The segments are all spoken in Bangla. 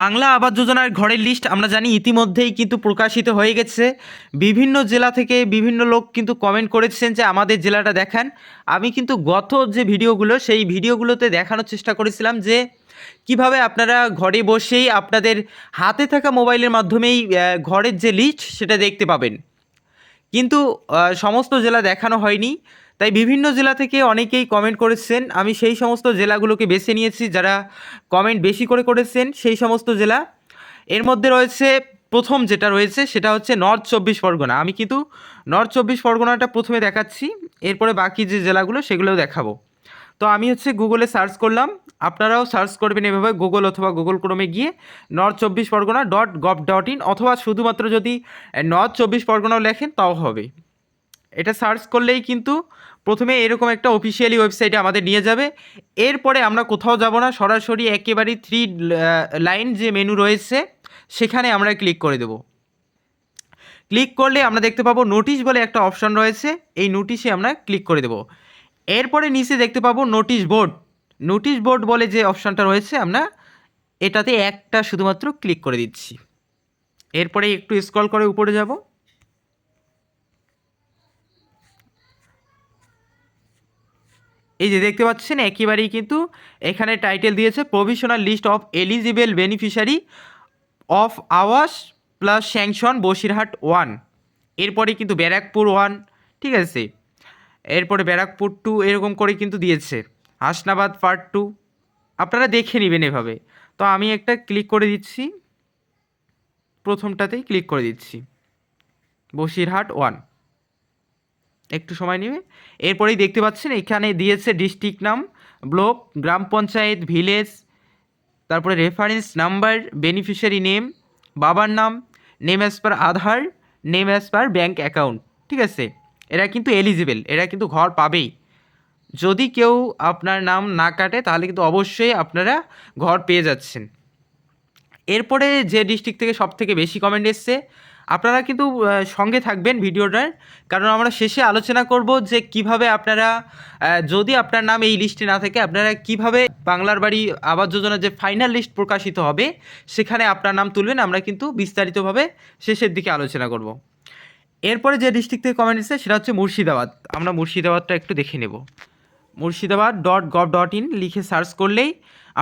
বাংলা আবাস যোজনার ঘরের লিস্ট আমরা জানি ইতিমধ্যেই কিন্তু প্রকাশিত হয়ে গেছে। বিভিন্ন জেলা থেকে বিভিন্ন লোক কিন্তু কমেন্ট করেছেন যে আমাদের জেলাটা দেখান। আমি কিন্তু গত যে ভিডিওগুলো, সেই ভিডিওগুলোতে দেখানোর চেষ্টা করেছিলাম যে কীভাবে আপনারা ঘরে বসেই আপনাদের হাতে থাকা মোবাইলের মাধ্যমেই ঘরের যে লিস্ট সেটা দেখতে পাবেন। কিন্তু সমস্ত জেলা দেখানো হয়নি। তাই বিভিন্ন জেলা থেকে অনেকেই কমেন্ট করেছেন। আমি সেই সমস্ত জেলাগুলোকে বেছে নিয়েছি, যারা কমেন্ট বেশি করে করেছেন, সেই সমস্ত জেলা। এর মধ্যে রয়েছে, প্রথম যেটা রয়েছে, সেটা হচ্ছে নর্থ চব্বিশ পরগনা। আমি কিন্তু নর্থ চব্বিশ পরগনাটা প্রথমে দেখাচ্ছি, এরপরে বাকি যে জেলাগুলো, সেগুলোও দেখাবো। তো আমি হচ্ছে গুগলে সার্চ করলাম। আপনারাও সার্চ করবেন এভাবে গুগল অথবা গুগল ক্রমে গিয়ে নর্থ চব্বিশ Pargana dot gov dot in অথবা শুধুমাত্র যদি নর্থ চব্বিশ পরগনাও লেখেন, তাও হবে। এটা সার্চ করলেই কিন্তু প্রথমে এরকম একটা অফিসিয়ালি ওয়েবসাইটে আমাদের নিয়ে যাবে। এরপরে আমরা কোথাও যাব না, সরাসরি একেবারেই থ্রি লাইন যে মেনু রয়েছে, সেখানে আমরা ক্লিক করে দেব। ক্লিক করলে আমরা দেখতে পাবো নোটিশ বলে একটা অপশন রয়েছে, এই নোটিশে আমরা ক্লিক করে দেব। এরপরে নিচে দেখতে পাবো নোটিশ বোর্ড নোটিশ বোর্ড বলে যে অপশানটা রয়েছে, আমরা এটাতে একটা শুধুমাত্র ক্লিক করে দিচ্ছি। এরপরে একটু স্ক্রল করে উপরে যাব। এই যে দেখতে পাচ্ছেন, একেবারেই কিন্তু এখানে টাইটেল দিয়েছে provisional list of eligible beneficiary of Awas plus sanction Basirhat one এরপরে কিন্তু ব্যারাকপুর ওয়ান ঠিক আছে? এরপরে ব্যারাকপুর টু এরকম করে কিন্তু দিয়েছে। হাসনাবাদ পার্ট টু আপনারা দেখে নেবেন এভাবে। তো আমি একটা ক্লিক করে দিচ্ছি। প্রথমটাতেই ক্লিক করে দিচ্ছি। বসিরহাট ওয়ান একটু সময় নেবে। এরপরেই দেখতে পাচ্ছেন, এখানে দিয়েছে ডিস্ট্রিক্ট নাম ব্লক গ্রাম পঞ্চায়েত ভিলেজ তারপরে রেফারেন্স নাম্বার বেনিফিশিয়ারি নেম বাবার নাম name as per Aadhaar name as per bank account ঠিক আছে? এরা কিন্তু এলিজিবল এরা কিন্তু ঘর পাবেই। যদি কেউ আপনার নাম না কাটে, তাহলে কিন্তু অবশ্যই আপনারা ঘর পেয়ে যাচ্ছেন। এরপরে যে ডিস্ট্রিক্ট থেকে সব থেকে বেশি কমেন্ট এসছে আপনারা কিন্তু সঙ্গে থাকবেন ভিডিওটার। কারণ আমরা শেষে আলোচনা করব যে কীভাবে আপনারা যদি আপনার নাম এই লিস্টে না থাকে, আপনারা কীভাবে বাংলার বাড়ি আবাস যোজনার যে ফাইনাল লিস্ট প্রকাশিত হবে, সেখানে আপনার নাম তুলবেন। আমরা কিন্তু বিস্তারিতভাবে শেষের দিকে আলোচনা করব। এরপরে যে ডিস্ট্রিক্ট থেকে কমেন্ট এসেছে, সেটা হচ্ছে মুর্শিদাবাদ। আমরা মুর্শিদাবাদটা একটু দেখে নেব। Murshidabad dot gov dot in লিখে সার্চ করলেই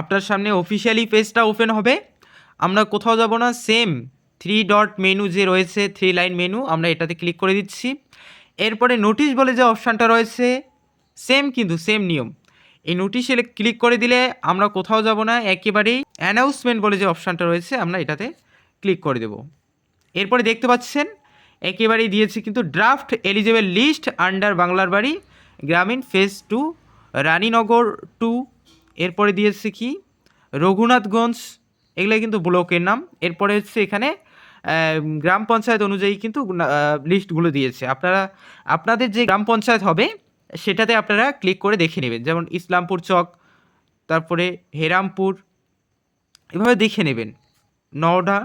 আপনার সামনে অফিসিয়ালি পেজটা ওপেন হবে। আমরা কোথাও যাব না সেম থ্রি ডট মেনু যে রয়েছে থ্রি লাইন মেনু আমরা এটাতে ক্লিক করে দিচ্ছি। এরপরে নোটিশ বলে যে অপশানটা রয়েছে সেম কিন্তু সেম নিয়ম। এই নোটিশে ক্লিক করে দিলে আমরা কোথাও যাব না, একেবারেই অ্যানাউন্সমেন্ট বলে যে অপশানটা রয়েছে, আমরা এটাতে ক্লিক করে দেব। এরপরে দেখতে পাচ্ছেন, একেবারেই দিয়েছে কিন্তু ড্রাফট এলিজেবল লিস্ট আন্ডার বাংলার বাড়ি, গ্রামীণ ফেজ টু রানীনগর টু এরপরে দিয়েছে কি, রঘুনাথগঞ্জ, এগুলো কিন্তু ব্লকের নাম। এরপরে হচ্ছে এখানে গ্রাম পঞ্চায়েত অনুযায়ী কিন্তু লিস্টগুলো দিয়েছে। আপনারা, আপনাদের যে গ্রাম পঞ্চায়েত হবে, সেটাতে আপনারা ক্লিক করে দেখে নেবেন। যেমন ইসলামপুর চক, তারপরে হেরামপুর, এভাবে দেখে নেবেন। নওডা,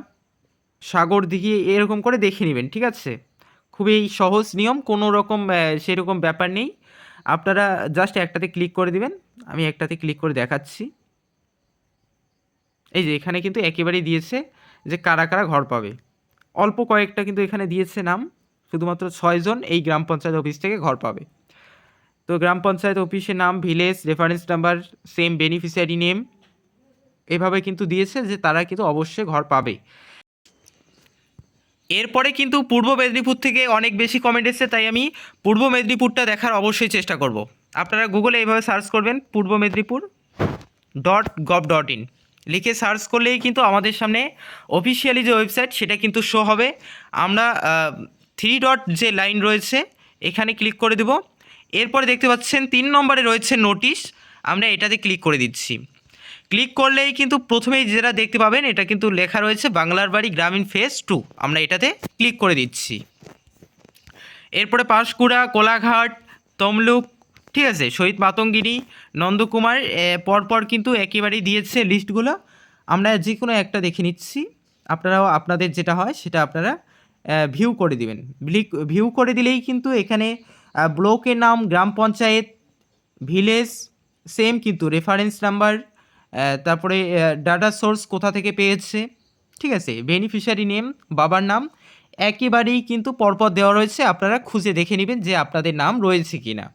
সাগর দিঘি, এরকম করে দেখে নেবেন, ঠিক আছে? খুবই সহজ নিয়ম, কোনো রকম সেরকম ব্যাপার নেই। আপনারা জাস্ট একটাতে ক্লিক করে দিবেন। আমি একটাতে ক্লিক করে দেখাচ্ছি। এই যে, এখানে কিন্তু একেবারেই দিয়েছে যে কারা কারা ঘর পাবে। অল্প কয়েকটা কিন্তু এখানে দিয়েছে নাম। শুধুমাত্র ছয়জন এই গ্রাম পঞ্চায়েত অফিস থেকে ঘর পাবে। তো গ্রাম পঞ্চায়েত অফিসের নাম, village reference number same beneficiary name এভাবে কিন্তু দিয়েছে যে তারা কিন্তু অবশ্যই ঘর পাবে। এরপরে কিন্তু পূর্ব মেদিনীপুর থেকে অনেক বেশি কমেন্ট এসেছে, তাই আমি পূর্ব মেদিনীপুরটা দেখার অবশ্যই চেষ্টা করব। আপনারা গুগলে এইভাবে সার্চ করবেন, Purba Medinipur dot gov dot in লিখে সার্চ করলেই কিন্তু আমাদের সামনে অফিসিয়ালি যে ওয়েবসাইট সেটা কিন্তু শো হবে। আমরা থ্রি ডট যে লাইন রয়েছে, এখানে ক্লিক করে দেব। এরপরে দেখতে পাচ্ছেন, তিন নম্বরে রয়েছে নোটিশ আমরা এটাতে ক্লিক করে দিচ্ছি। ক্লিক করলেই কিন্তু প্রথমেই যেটা দেখতে পাবেন, এটা কিন্তু লেখা রয়েছে বাংলার বাড়ি গ্রামীণ ফেজ টু আমরা এটাতে ক্লিক করে দিচ্ছি। এরপরে পাঁশকুড়া, কোলাঘাট, তমলুক ঠিক আছে, শহীদ মাতঙ্গিনী, নন্দকুমার পরপর কিন্তু একেবারেই দিয়েছে লিস্টগুলো। আমরা যে কোনো একটা দেখে নিচ্ছি। আপনারাও আপনাদের যেটা হয় সেটা আপনারা ভিউ করে দিবেন। ভিউ করে দিলেই কিন্তু এখানে ব্লকের নাম, গ্রাম পঞ্চায়েত ভিলেজ সেম কিন্তু রেফারেন্স নাম্বার তারপরে ডাটা সোর্স কোথা থেকে পেয়েছে, ঠিক আছে বেনিফিশিয়ারি নেম বাবার নাম, একেবারেই কিন্তু পরপর দেওয়া রয়েছে। আপনারা খুঁজে দেখে নেবেন যে আপনাদের নাম রয়েছে কি না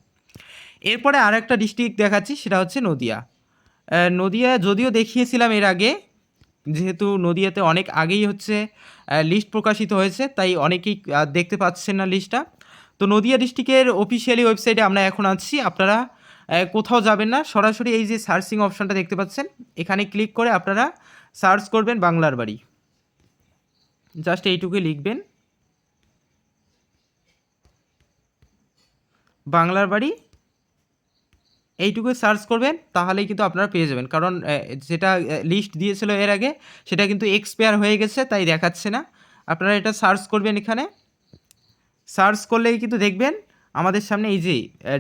এরপরে আর একটা ডিস্ট্রিক্ট দেখাচ্ছি, সেটা হচ্ছে নদিয়া। নদিয়া যদিও দেখিয়েছিলাম এর আগে, যেহেতু নদিয়াতে অনেক আগেই হচ্ছে লিস্ট প্রকাশিত হয়েছে, তাই অনেকেই দেখতে পাচ্ছেন না লিস্টটা তো নদিয়া ডিস্ট্রিক্টের অফিসিয়ালি ওয়েবসাইটে আমরা এখন আছি, আপনারা কোথাও যাবেন না, সরাসরি এই যে সার্চিং অপশনটা দেখতে পাচ্ছেন, এখানে ক্লিক করে আপনারা সার্চ করবেন বাংলার বাড়ি। জাস্ট এইটুকুই লিখবেন। বাংলার বাড়ি এইটুকু সার্চ করবেন, তাহলেই কিন্তু আপনারা পেয়ে যাবেন। কারণ যেটা লিস্ট দিয়েছিল এর আগে, সেটা কিন্তু এক্সপায়ার হয়ে গেছে, তাই দেখাচ্ছে না। আপনারা এটা সার্চ করবেন এখানে। সার্চ করলেই কিন্তু দেখবেন, আমাদের সামনে এই যে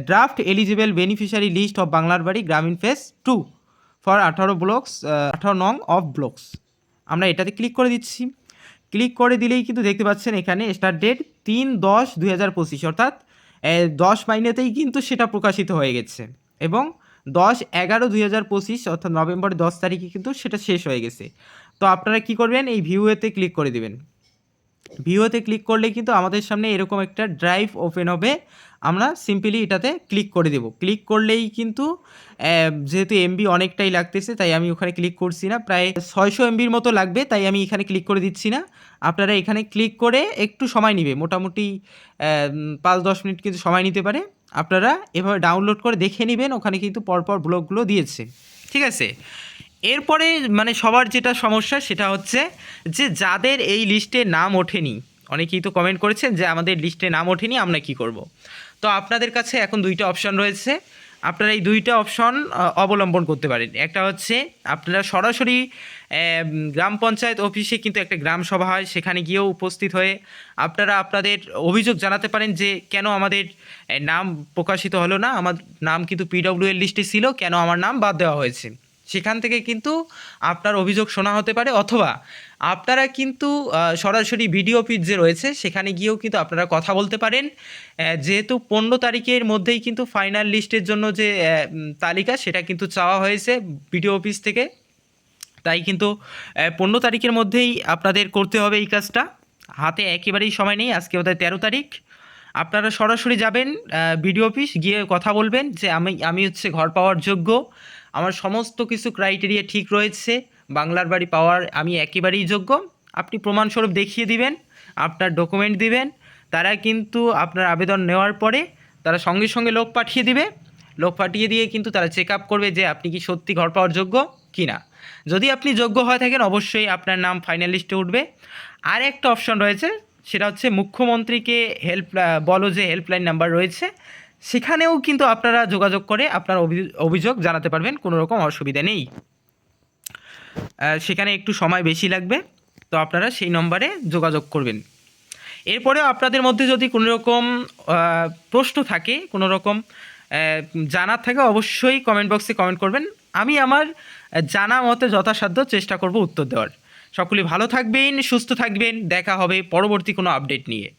draft eligible beneficiary list of বাংলার বাড়ি গ্রামীণ ফেস টু ফর আঠারো ব্লকস আঠারো নং অফ ব্লকস আমরা এটাতে ক্লিক করে দিচ্ছি। ক্লিক করে দিলেই কিন্তু দেখতে পাচ্ছেন এখানে স্টার্ট ডেট তিন দশ দুই হাজার পঁচিশ, অর্থাৎ দশ মাইনেতেই কিন্তু সেটা প্রকাশিত হয়ে গেছে। এবং দশ এগারো দুই হাজার পঁচিশ, অর্থাৎ নভেম্বর দশ তারিখে কিন্তু সেটা শেষ হয়ে গেছে। তো আপনারা কি করবেন? এই ভিউয়েতে ক্লিক করে দিবেন। ভিউতে ক্লিক করলে কিন্তু আমাদের সামনে এরকম একটা ড্রাইভ ওপেন হবে। আমরা সিম্পলি এটাতে ক্লিক করে দেব। ক্লিক করলেই কিন্তু যেহেতু এমবি অনেকটাই লাগতেছে, তাই আমি ওখানে ক্লিক করছি না। প্রায় ছয়শো এমবির মতো লাগবে, তাই আমি এখানে ক্লিক করে দিচ্ছি না। আপনারা এখানে ক্লিক করে একটু সময় নেবে। মোটামুটি পাঁচ দশ মিনিট কিন্তু সময় নিতে পারে। আপনারা এভাবে ডাউনলোড করে দেখে নেবেন। ওখানে কিন্তু পরপর ব্লগগুলো দিয়েছে। ঠিক আছে? এরপরে মানে সবার যেটা সমস্যা সেটা হচ্ছে যে যাদের এই লিস্টে নাম ওঠেনি, অনেকেই তো কমেন্ট করেছেন যে আমাদের লিস্টে নাম ওঠেনি, আমরা কি করব? তো আপনাদের কাছে এখন দুইটা অপশন রয়েছে। আপনারা এই দুইটা অপশন অবলম্বন করতে পারেন। একটা হচ্ছে আপনারা সরাসরি গ্রাম পঞ্চায়েত অফিসে কিন্তু একটা গ্রাম সভা হয়, সেখানে গিয়েও উপস্থিত হয়ে আপনারা আপনাদের অভিযোগ জানাতে পারেন যে কেন আমাদের নাম প্রকাশিত হলো না। আমার নাম কিন্তু পিডব্লিউ এর লিস্টে ছিল, কেন আমার নাম বাদ দেওয়া হয়েছে? সেখান থেকে কিন্তু আপনার অভিযোগ শোনা হতে পারে অথবা আপনারা কিন্তু সরাসরি ভিডিও অফিস যে রয়েছে সেখানে গিয়েও কিন্তু আপনারা কথা বলতে পারেন। যেহেতু পনেরো তারিখের মধ্যেই কিন্তু ফাইনাল লিস্টের জন্য যে তালিকা সেটা কিন্তু চাওয়া হয়েছে ভিডিও অফিস থেকে। তাই কিন্তু পনেরো তারিখের মধ্যেই আপনাদের করতে হবে এই কাজটা। হাতে একেবারেই সময় নেই, আজকে বোধহয় তেরো তারিখ। আপনারা সরাসরি যাবেন বিডিও অফিস গিয়ে কথা বলবেন যে আমি আমি হচ্ছে ঘর পাওয়ার যোগ্য। আমার সমস্ত কিছু ক্রাইটেরিয়া ঠিক রয়েছে, বাংলার বাড়ি পাওয়ার আমি একেবারেই যোগ্য। আপনি প্রমাণস্বরূপ দেখিয়ে দিবেন, আপনার ডকুমেন্ট দিবেন, তারা কিন্তু আপনার আবেদন নেওয়ার পরে তারা সঙ্গে সঙ্গে লোক পাঠিয়ে দিবে। লোক পাঠিয়ে দিয়ে কিন্তু তারা চেক আপ করবে যে আপনি কি সত্যি ঘর পাওয়ার যোগ্য কি না যদি আপনি যোগ্য হয়ে থাকেন, অবশ্যই আপনার নাম ফাইনাল লিস্টে উঠবে। আর একটা অপশন রয়েছে, সেটা হচ্ছে মুখ্যমন্ত্রীকে হেল্প বলো যে হেল্পলাইন নাম্বার রয়েছে সেখানেও কিন্তু আপনারা যোগাযোগ করে আপনার অভি- অভিযোগ জানাতে পারবেন, কোনো রকম অসুবিধা নেই। সেখানে একটু সময় বেশি লাগবে, তো আপনারা সেই নম্বরে যোগাযোগ করবেন। এরপরেও আপনাদের মধ্যে যদি কোনো রকম প্রশ্ন থাকে, কোনো রকম জানার থাকে, অবশ্যই কমেন্ট বক্সে কমেন্ট করবেন। আমি আমার জানা মতে যথাসাধ্য চেষ্টা করব উত্তর দেওয়ার। সকলে ভালো থাকবেন, সুস্থ থাকবেন, দেখা হবে পরবর্তী কোনো আপডেট নিয়ে।